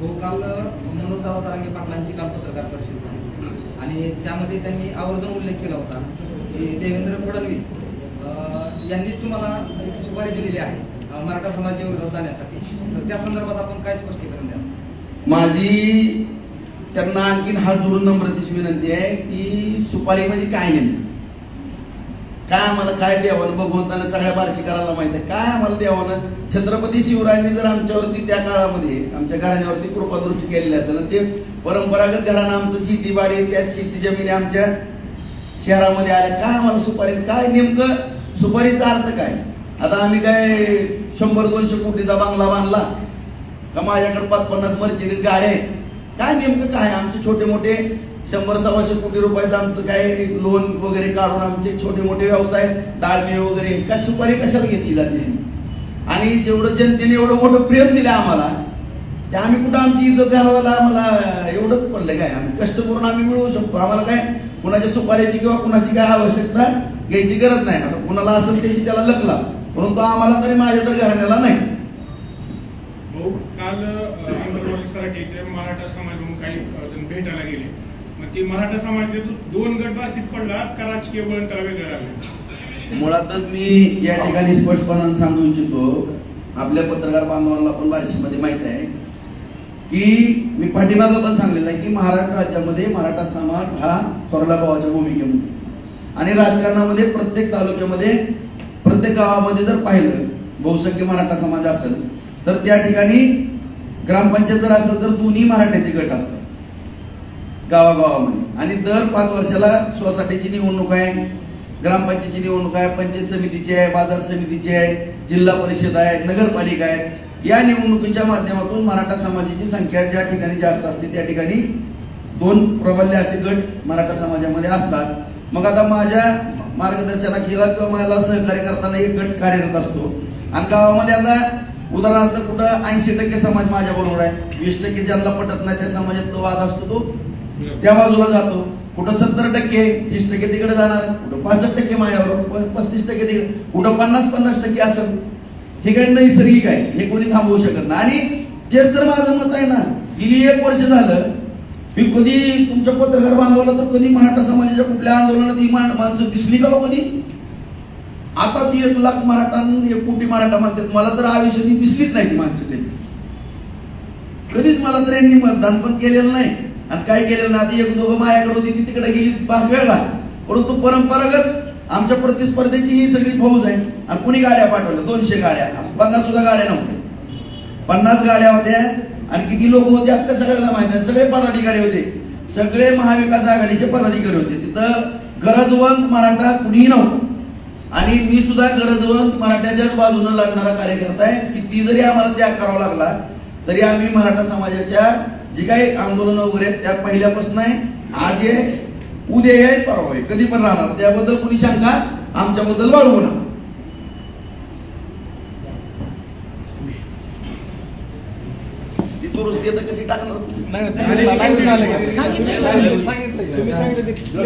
हो काल मनोजदादा तारांगे पाटलांची काल पत्रकार परिषद झाली. आणि त्यामध्ये त्यांनी आवर्जून उल्लेख केला होता की देवेंद्र फडणवीस यांनीच तुम्हाला एक सुपारी दिलेली आहे मराठा समाजाच्या विरोधात जाण्यासाठी. तर त्या संदर्भात आपण काय स्पष्टीकरण द्या माझी त्यांना आणखीन हात जोडून नम्रतेची विनंती आहे की सुपारी म्हणजे काय नेमकं? काय आम्हाला काय देवानं भगवंतानं सगळ्या बार्शिकाराला माहीत आहे? काय आम्हाला देवानं? छत्रपती शिवरायांनी जर आमच्यावरती त्या काळामध्ये आमच्या घराण्यावरती कृपादृष्टी केलेली असेल ते परंपरागत घराणं आमचं शेतीबाडी त्या शेती जमिनी आमच्या शहरामध्ये आल्या. काय आम्हाला सुपारी काय नेमकं सुपारीचा अर्थ काय? आता आम्ही काय शंभर दोनशे कोटीचा बांगला बांधला? का माझ्याकडे पाच पन्नास मर्चेडीज गाड्या आहेत? काय नेमकं काय? आमचे छोटे मोठे शंभर सव्वाशे कोटी रुपयाचं आमचं काय लोन वगैरे काढून आमचे छोटे मोठे व्यवसाय दाळमिळ वगैरे काय सुपारी कशाला घेतली जाते? आणि जेवढं जनतेने एवढं मोठं प्रेम दिलं आम्हाला ते आम्ही कुठं आमची इज्जत घालवायला आम्हाला एवढंच पडलं काय? आम्ही कष्ट करून आम्ही मिळवू शकतो. आम्हाला काय कुणाच्या सुपारीची किंवा कुणाची काय आवश्यकता घ्यायची गरज नाही. आता कुणाला असेल त्याची त्याला लकला परंतु आम्हाला तरी माझ्या तर घराण्याला नाही. भाऊ काल अ, आंदोलन इथे मराठा समाज म्हणून काही जण भेटायला गेले. मग ती मराठा समाजातून दोन गट बाधित पडला का राजकीय वळण त्याला वेगळं लागलं? मुळातच मी या ठिकाणी स्पष्टपणाने सांगू इच्छितो आपल्या पत्रकार बांधवांना पण बार्शीमध्ये माहीत आहे की मी पाठीमागं पण सांगलेलं आहे की महाराष्ट्र राज्यामध्ये मराठा समाज हा थोरला भावाच्या भूमिकेमध्ये आणि राजकारणामध्ये प्रत्येक तालुक्यामध्ये प्रत्येक गावामध्ये जर पाहिलं बहुसंख्य मराठा समाज असेल तर त्या ठिकाणी ग्रामपंचायत जर असेल तर दोन्ही मराठ्याचे गट असतात. गावागावामध्ये. आणि दर पाच वर्षाला सोसायटीची निवडणूक आहे ग्रामपंचायतीची निवडणूक आहे पंचायत समितीची आहे बाजार समितीची आहे जिल्हा परिषद आहे नगरपालिका आहे. या निवडणुकीच्या माध्यमातून मराठा समाजाची संख्या ज्या ठिकाणी जास्त असते त्या ठिकाणी दोन प्रबल्य असे गट मराठा समाजामध्ये असतात. मग आता माझ्या मार्गदर्शनाखाली किंवा मला सहकार्य करताना एक गट कार्यरत असतो. आणि गावामध्ये आता उदाहरणार्थ कुठं ऐंशी टक्के समाज माझ्या बरोबर आहे. वीस टक्के ज्यांना पटत नाही त्या समाजात तो वाद असतो तो. त्या बाजूला जातो. कुठं सत्तर टक्के तीस टक्के तिकडे जाणार कुठं पासष्ट टक्के माझ्यावर पस्तीस टक्के तिकडे. कुठं पन्नास पन्नास टक्के असेल हे काही नैसर्गिक आहे. हे कोणी थांबवू शकत नाही. आणि तेच तर माझं मत आहे ना. गेली एक वर्ष झालं. मी कधी तुमच्या पत्रकार बांधवला तर कधी मराठा समाजाच्या कुठल्या आंदोलनात ही माणसं दिसली का हो कधी? आताच एक लाख मराठा एक कोटी मराठा म्हणतात मला तर आयुष्यानी दिसलीच नाही ती माणसं काही कधीच मला तर यांनी मतदान पण केलेलं नाही. आणि काय केलेलं नाही आता एक दोघं माझ्याकडे होती ती तिकडे गेली भाग वेळला परंतु परंपरागत आमच्या प्रतिस्पर्धेची ही सगळी फौज आहे. आणि कुणी गाड्या पाठवल्या? दोनशे गाड्या. पन्नास सुद्धा गाड्या नव्हत्या. पन्नास गाड्या होत्या. आणि किती लोक होते आपल्या सगळ्यांना माहीत आहे. सगळे पदाधिकारी होते. सगळे महाविकास आघाडीचे पदाधिकारी होते. तिथं गरजवंत मराठा कुणीही नव्हतं. आणि मी सुद्धा गरजवंत मराठ्याच्याच बाजूने लढणारा कार्यकर्ता आहे. किती जरी आम्हाला त्याग करावा लागला तरी आम्ही मराठा समाजाच्या जे काही आंदोलन वगैरे आहेत त्या पहिल्यापासून आहे. आज आहे उद्या आहे परवा आहे कधी पण राहणार. त्याबद्दल कुणी शंका? आमच्याबद्दल बाळगू नका. ती दुरुस्ती आता कशी टाकणार. सांगितलं.